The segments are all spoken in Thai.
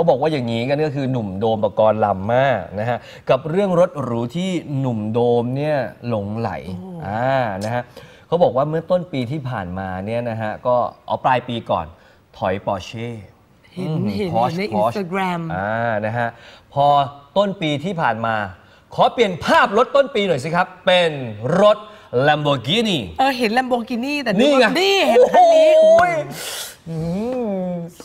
เขาบอกว่าอย่างนี้กันก็คือหนุ่มโดมปกรณ์ลำมากนะฮะกับเรื่องรถหรูที่หนุ่มโดมเนี่ยหลงไหลอ่านะฮะเขาบอกว่าเมื่อต้นปีที่ผ่านมาเนี่ยนะฮะก็เอาปลายปีก่อนถอยปอร์เช่เห็นเห็น Porsche ใน Porsche Instagram อ่านะฮะพอต้นปีที่ผ่านมา ขอเปลี่ยนภาพรถต้นปีหน่อยสิครับ เป็นรถ Lamborghini เออเห็น Lamborghini แต่นี่ไงว่านี่เห็นคันนี้โอ้ยอืม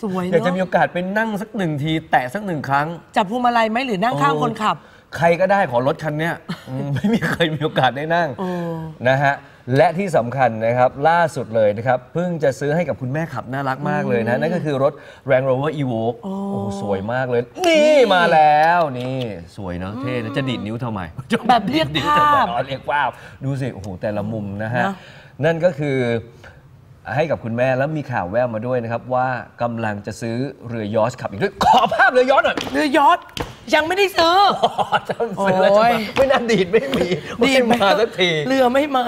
สวยอยากจะเนาะมีโอกาสไปนั่งสักหนึ่งที แตะสักหนึ่งครั้ง จับพวงมาลัยไหมหรือนั่งข้างคนขับ ใครก็ได้ขอรถคันเนี้ยอืม ไม่มีใครมีโอกาสได้นั่งเออนะฮะและที่สำคัญนะครับล่าสุดเลยนะครับเพิ่งจะซื้อให้กับคุณแม่ขับน่ารักมากเลยนะ นั่นก็คือรถ Range Rover Evoque โอ้โหสวยมากเลย นี่มาแล้วนี่สวยเนาะเท่นะจะดีดนิ้วทำไมแบบเรียกดีดภาพทำไมอ๋อเรียกภาพดูสิโอ้โหแต่ละมุมนะฮะเนอะนั่นก็คือ ให้กับคุณแม่แล้วมีข่าวแววมาด้วยนะครับ ว่ากำลังจะซื้อเรือยอชต์ขับอีกด้วย ขอภาพเรือยอชต์หน่อย เรือยอช ยังไม่ได้ซื้อจำซื้อแล้วจะโอ้มายไม่น่าดีดไม่มีไม่มาสักทีเรือไม่มา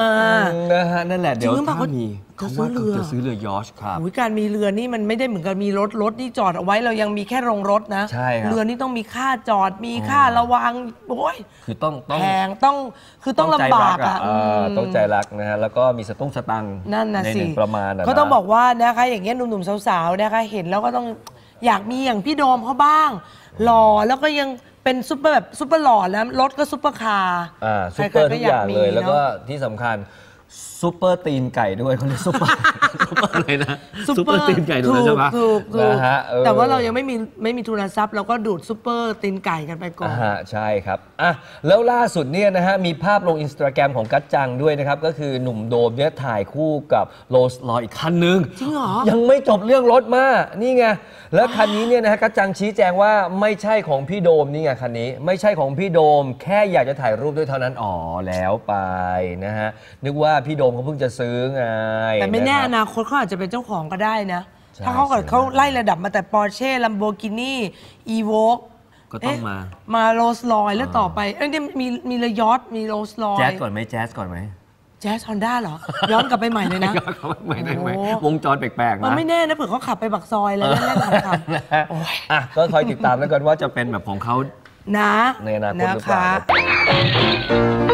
นะฮะนั่นแหละเดี๋ยวจริงหรือเปล่าถ้ามีเขาเขาว่าซื้อเรือเขาจะซื้อเรือยอชต์ครับอุ๊ยการมีเรือนี่มันไม่ได้เหมือนกับมีรถรถนี่จอดเอาไว้เรายังมีแค่โรงรถนะใช่ครับเรือนี่ต้องมีค่าจอดมีค่าระวังโอ้ยคือต้องต้องแพงต้องคือต้องใจลำบากรัอะเออต้องใจรักนะฮะแล้วก็มีสตุ้งสตังค์นั่นนะในสิหนึ่งประมาณนะก็ต้องนะบอกว่านะคะอย่างเงี้ยหนุ่มๆสาวๆนะคะเห็นแล้วก็ต้อง อยากมีอย่างพี่โดมเขาบ้าง หล่อแล้วก็ยังเป็นซุปเปอร์แบบซุปเปอร์หล่อแล้วรถก็ซุปเปอร์คาร์อ่าซุปใคเปอร์ๆทุกอย่างเลยมีแล้วก็เนอะที่สำคัญซุปเปอร์ตีนไก่ด้วยเขาเรียกซุปเปอร์ ซุปเปอร์อะไรนะซุปเปอร์ตีนไก่ถูกแล้วใช่ไหมถูกถูกนะฮะออแต่ว่าเรายังไม่มีไม่มีทุนทรัพย์ เราก็ดูดซุปเปอร์ตีนไก่กันไปก่อนอ่าฮะใช่ครับอะแล้วล่าสุดเนี่ยนะฮะมีภาพลงอินสตาแกรมของกัจจังด้วยนะครับก็คือหนุ่มโดมเนี่ยถ่ายคู่กับโรลส์รอยอีกคันหนึงจริงเหรอยังไม่จบเรื่องรถมานี่ไงแล้วคันนี้เนี่ยนะฮะกัจจังชี้แจงว่าไม่ใช่ของพี่โดมนี่ไงคันนี้ ไม่ใช่ของพี่โดม แค่อยากจะถ่ายรูปด้วยเท่านั้นอ๋อแล้วไปนะฮะนึกว่าพี่โดมเขาเพิ่งจะซื้อไงแต่ไม่แน่ะครับอนาคตเขาอาจจะเป็นเจ้าของก็ได้นะ ใช่ถ้าเขาเกิดใช่เขาไล่ระดับมาแต่ปอร์เช่ลัมโบกินี่ อีโวกก็ต้องมา มาโรสลอยแล้วต่อไป เอ้ยนี่มีมีเรยอทมีโรสลอยแจ๊สก่อนไหมแจ๊สก่อนไหมแจ๊สฮอนด้าเหรอ ย้อนกลับไปใหม่เลยนะย้อนเข้าไปใหม่ได้ไหมโอ้ วงจรแปลกๆมันนะไม่แน่นะเผื่อเขาขับไปบักซอยอะไรเล่นๆขำนะฮะอะก็คอยติดตามแล้วกันว่าจะเป็นแบบของเขาๆนะในอนาคตหรือเปล่านะคะ